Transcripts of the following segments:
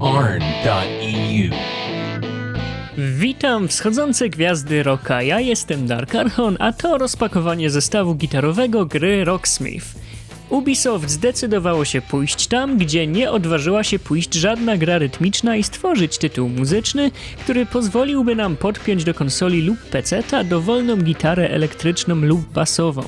arn.eu. Witam wschodzące gwiazdy rocka, ja jestem Dark Archon, a to rozpakowanie zestawu gitarowego gry Rocksmith. Ubisoft zdecydowało się pójść tam, gdzie nie odważyła się pójść żadna gra rytmiczna i stworzyć tytuł muzyczny, który pozwoliłby nam podpiąć do konsoli lub peceta dowolną gitarę elektryczną lub basową.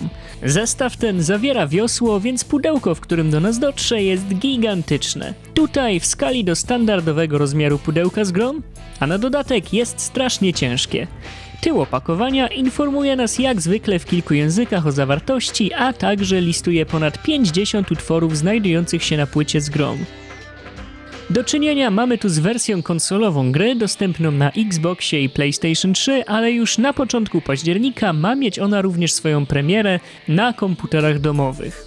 Zestaw ten zawiera wiosło, więc pudełko, w którym do nas dotrze jest gigantyczne. Tutaj w skali do standardowego rozmiaru pudełka z grą, a na dodatek jest strasznie ciężkie. Tył opakowania informuje nas jak zwykle w kilku językach o zawartości, a także listuje ponad 50 utworów znajdujących się na płycie z grą. Do czynienia mamy tu z wersją konsolową gry dostępną na Xboxie i PlayStation 3, ale już na początku października ma mieć ona również swoją premierę na komputerach domowych.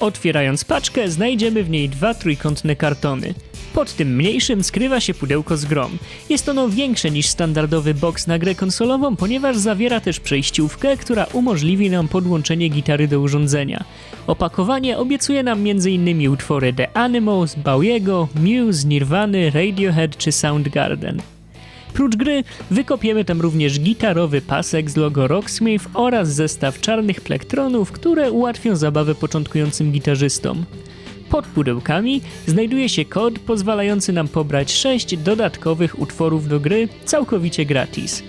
Otwierając paczkę, znajdziemy w niej dwa trójkątne kartony. Pod tym mniejszym skrywa się pudełko z grom. Jest ono większe niż standardowy box na grę konsolową, ponieważ zawiera też przejściówkę, która umożliwi nam podłączenie gitary do urządzenia. Opakowanie obiecuje nam m.in. utwory The Animals, Bowiego, Muse, Nirvany, Radiohead czy Soundgarden. Prócz gry wykopiemy tam również gitarowy pasek z logo Rocksmith oraz zestaw czarnych plektronów, które ułatwią zabawę początkującym gitarzystom. Pod pudełkami znajduje się kod pozwalający nam pobrać 6 dodatkowych utworów do gry całkowicie gratis.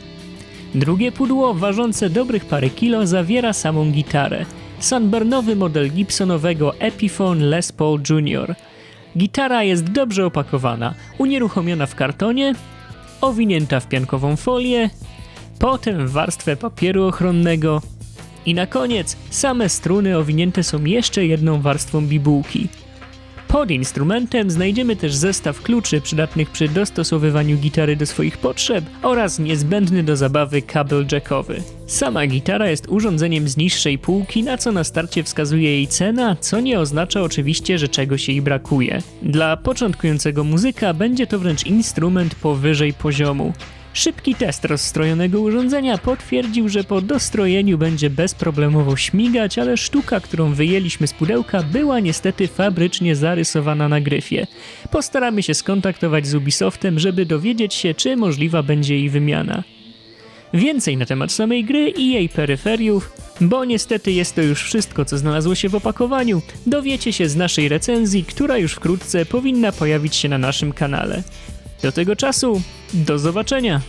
Drugie pudło, ważące dobrych parę kilo, zawiera samą gitarę. Sunburnowy model Gibsonowego Epiphone Les Paul Jr. Gitara jest dobrze opakowana, unieruchomiona w kartonie, owinięta w piankową folię, potem w warstwę papieru ochronnego i na koniec same struny owinięte są jeszcze jedną warstwą bibułki. Pod instrumentem znajdziemy też zestaw kluczy przydatnych przy dostosowywaniu gitary do swoich potrzeb oraz niezbędny do zabawy kabel jackowy. Sama gitara jest urządzeniem z niższej półki, na co na starcie wskazuje jej cena, co nie oznacza oczywiście, że czegoś jej brakuje. Dla początkującego muzyka będzie to wręcz instrument powyżej poziomu. Szybki test rozstrojonego urządzenia potwierdził, że po dostrojeniu będzie bezproblemowo śmigać, ale sztuka, którą wyjęliśmy z pudełka, była niestety fabrycznie zarysowana na gryfie. Postaramy się skontaktować z Ubisoftem, żeby dowiedzieć się, czy możliwa będzie jej wymiana. Więcej na temat samej gry i jej peryferiów, bo niestety jest to już wszystko, co znalazło się w opakowaniu, dowiecie się z naszej recenzji, która już wkrótce powinna pojawić się na naszym kanale. Do tego czasu, do zobaczenia!